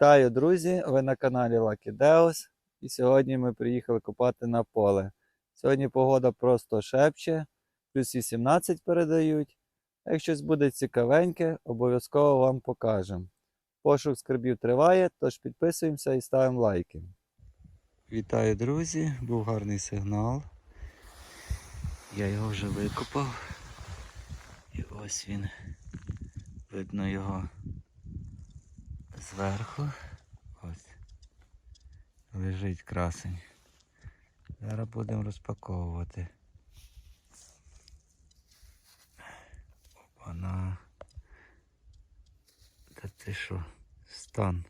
Вітаю, друзі! Ви на каналі Lucky Deus. І сьогодні ми приїхали копати на поле. Сьогодні погода просто шепче, плюс 18 передають. Як щось буде цікавеньке, обов'язково вам покажемо. Пошук скарбів триває, тож підписуємося і ставимо лайки. Вітаю, друзі! Був гарний сигнал. Я його вже викопав. І ось він. Видно його зверху. Ось. Лежить красень. Зараз будемо розпаковувати. Вона. Та ти що? Стан.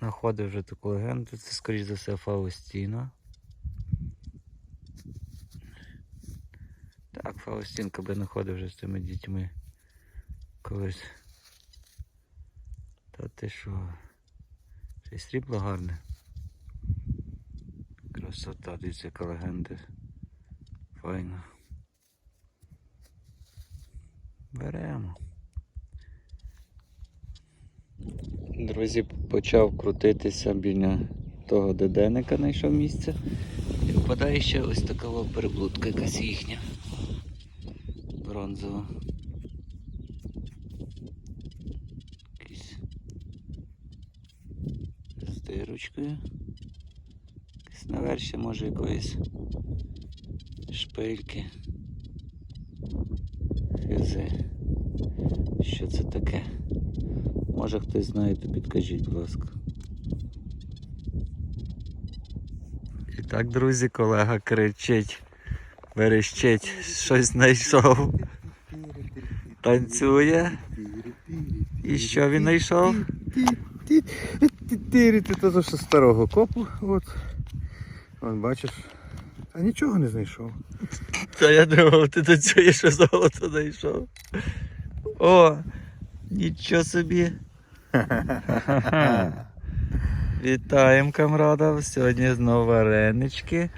Находив вже таку легенду, це скоріш за все Фаустіна. Так, Фаустінка би знаходив вже з цими дітьми колись. Та ти що? Ще й срібло гарне. Красота, дивіться, яка легенда. Файно. Беремо. Друзі, почав крутитися біля того деденика, знайшов місце. І впадає ще ось така переблудка якась їхня. Бронзова. Якийсь з дирочкою. Якийсь наверші може якоїсь шпильки. Хизи. Що це таке? Може хтось знає, то підкажіть, будь ласка. І так, друзі, колега кричить, верещить, щось знайшов. Танцює. І що він знайшов? Тирі, то що старого копу, от. От бачиш. А нічого не знайшов. Та я думав, ти танцюєш, що золото знайшов. О, нічого собі. Вітаємо, камрада. Сьогодні знову варенички.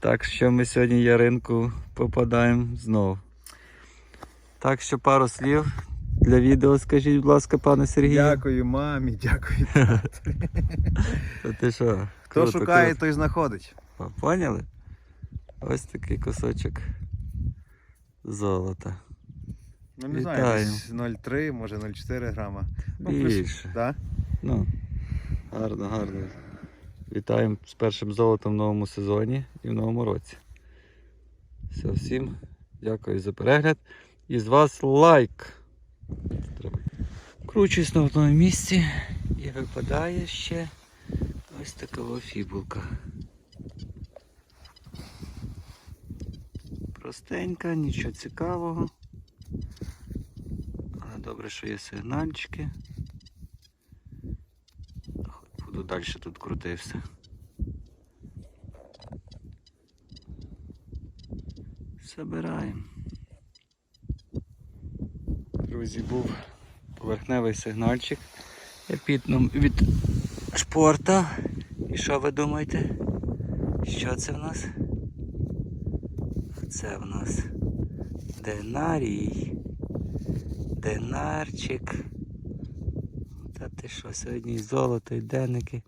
Так що ми сьогодні яринку попадаємо знов. Так що пару слів для відео скажіть, будь ласка, пане Сергію. Дякую мамі, дякую. Та ти що? Хто круто, шукає, круто. той знаходить. Поняли? Ось такий кусочок золота. Ну не знаю, десь 0,3, може 0,4 грама. Ну, плюс- Більше. Да? Ну, гарно, гарно. Вітаємо з першим золотом в новому сезоні і в новому році. Все, всім дякую за перегляд. І з вас лайк. Кручусь на одному місці і випадає ще ось така о фібулка. Простенька, нічого цікавого. Але добре, що є сигнальчики. Буду далі тут крутився. Забираємо. Друзі, був поверхневий сигнальчик епітном від шпорта. І що ви думаєте? Що це в нас? Це в нас динарій. Динарчик. Та ти що, сьогодні золото, і денники,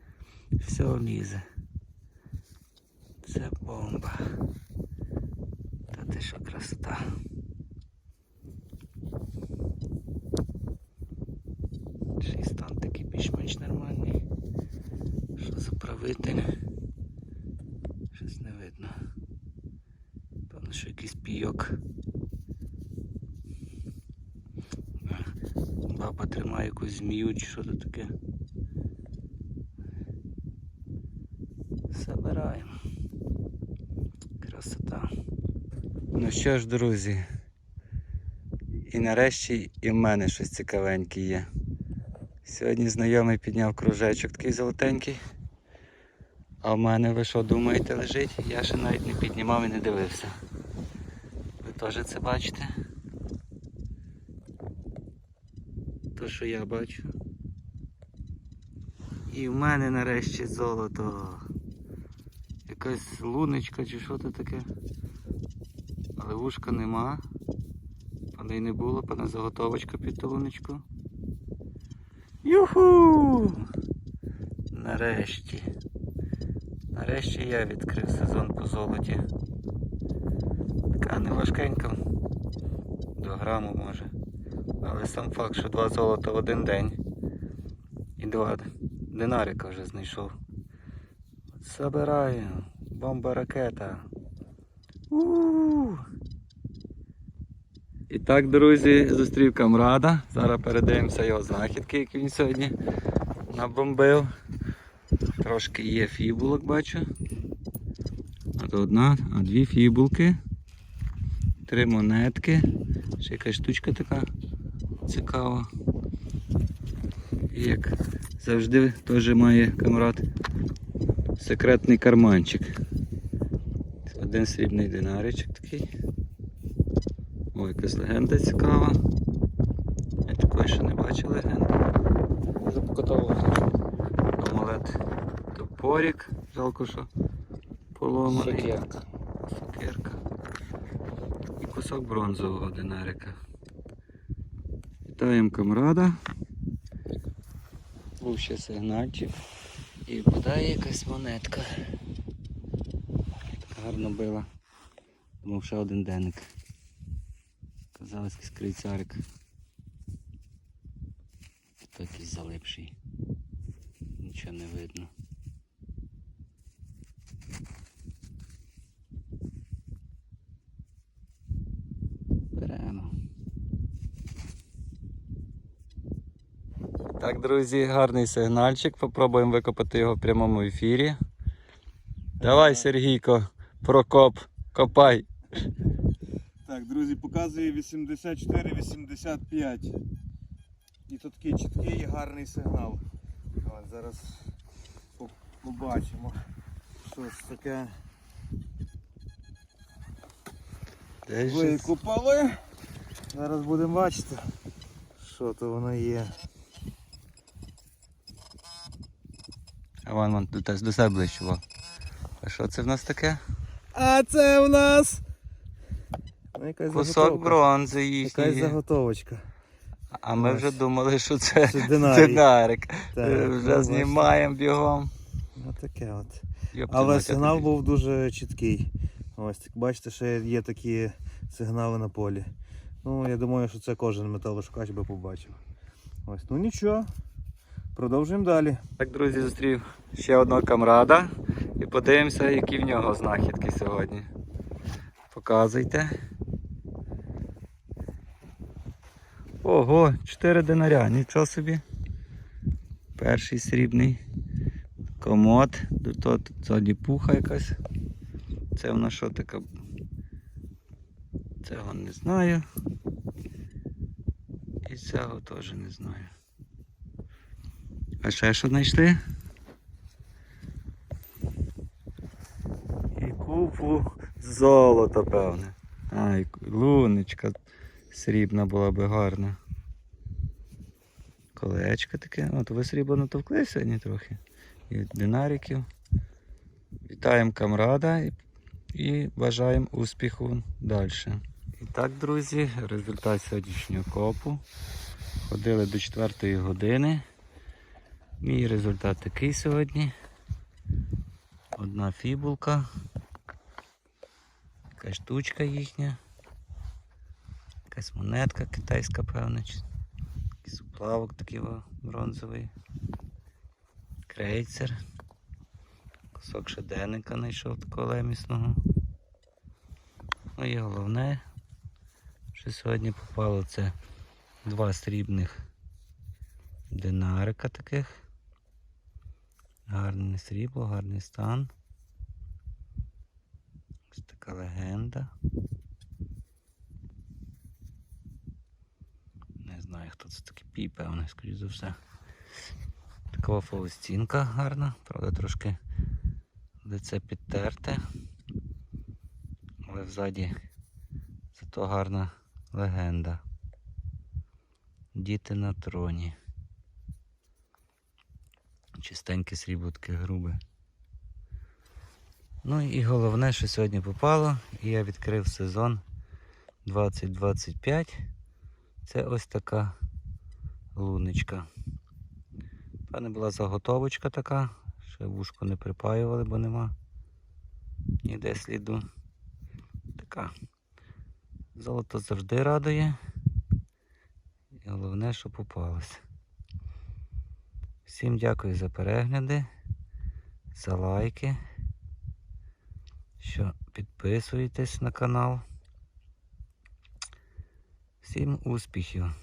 все влізе. Це бомба. Та ти що красота. Ще й стан такий більш-менш нормальний. Що заправитель? Щось не видно. Певно, що якийсь пійок. Баба тримає якусь змію чи що це таке. Забираємо. Красота. Ну що ж, друзі. І нарешті і в мене щось цікавеньке є. Сьогодні знайомий підняв кружечок такий золотенький. А в мене ви що думаєте лежить? Я ще навіть не піднімав і не дивився. Ви теж це бачите? То, що я бачу. І в мене нарешті золото. Якась луночка чи що це таке. Але вушка нема. Пане й не було, пане заготовочка під ту луночку. Юху! Нарешті. Нарешті я відкрив сезон по золоті. Така не важкенька. До граму може. Але сам факт, що два золота в один день. І два динарика вже знайшов. Забираю. Бомба ракета. у І так, друзі, зустрів камрада. Зараз передивимося його знахідки, які він сьогодні набомбив. Трошки є фібулок, бачу. А то одна, а дві фібулки. Три монетки. Ще якась штучка така цікава. І як завжди теж має камрад секретний карманчик. Один срібний динаричок такий. Ой, якась легенда цікава. Я такої ще не бачив легенди. Запокотовував амулет. Топорик. Жалко, що поломаний. Сокирка. І кусок бронзового динарика. Вітаємо камрада. Був ще сигнальчик. І впадає якась монетка. Гарно била. Думав ще один деник. Казалось, якийсь крейцарик. То якийсь залипший. Нічого не видно. Так, друзі, гарний сигнальчик. Попробуємо викопати його в прямому ефірі. Давай, Сергійко, прокоп, копай. Так, друзі, показує 84-85. І тут такий чіткий і гарний сигнал. От, зараз побачимо, що ж таке. Ж- Зараз будемо бачити, що то воно є. Вон, вон, до, те- до себе ближче. во. А що це в нас таке? А це у нас ну, якась Кусок заготовка. бронзи Якась заготовочка. А ми вже думали, що це Це динарій. динарик. Так, Е, ну, Вже знімаємо бігом. Ну таке от. Йопта Але сигнал був дуже чіткий. Ось так бачите, ще є такі сигнали на полі. Ну, я думаю, що це кожен металошукач би побачив. Ось, ну нічого. Продовжуємо далі. Так, друзі, зустрів ще одного камрада і подивимося, які в нього знахідки сьогодні. Показуйте. Ого, 4 динаря, нічого собі. Перший срібний комод, тут ззаді пуха якась. Це в нас що така? Цього не знаю. І цього теж не знаю. А ще що знайшли? І купу золота, певне. А, і луночка срібна була би гарна. Колечко таке. От ви срібло натовкли сьогодні трохи. І динариків. Вітаємо камрада і, і бажаємо успіху далі. І так, друзі, результат сьогоднішнього копу. Ходили до 4 години. Мій результат такий сьогодні. Одна фібулка. Якась штучка їхня. Якась монетка китайська, певна. чи Якийсь уплавок такий бронзовий. Крейцер. Кусок щоденника знайшов такого лемісного. Ну і головне, що сьогодні попало це два срібних динарика таких. Гарне срібло, гарний стан. Ось така легенда. Не знаю, хто це такий пій, певне, скоріш за все. Така фаустінка гарна, правда трошки лице підтерте. Але взаді зато гарна легенда. Діти на троні. Чистеньке срібло таке грубе. Ну і головне, що сьогодні попало, і я відкрив сезон 2025. Це ось така луночка. Певне була заготовочка така. Ще вушко не припаювали, бо нема ніде сліду. Така. Золото завжди радує. І головне, що попалося. Всім дякую за перегляди, за лайки, що підписуєтесь на канал. Всім успіхів!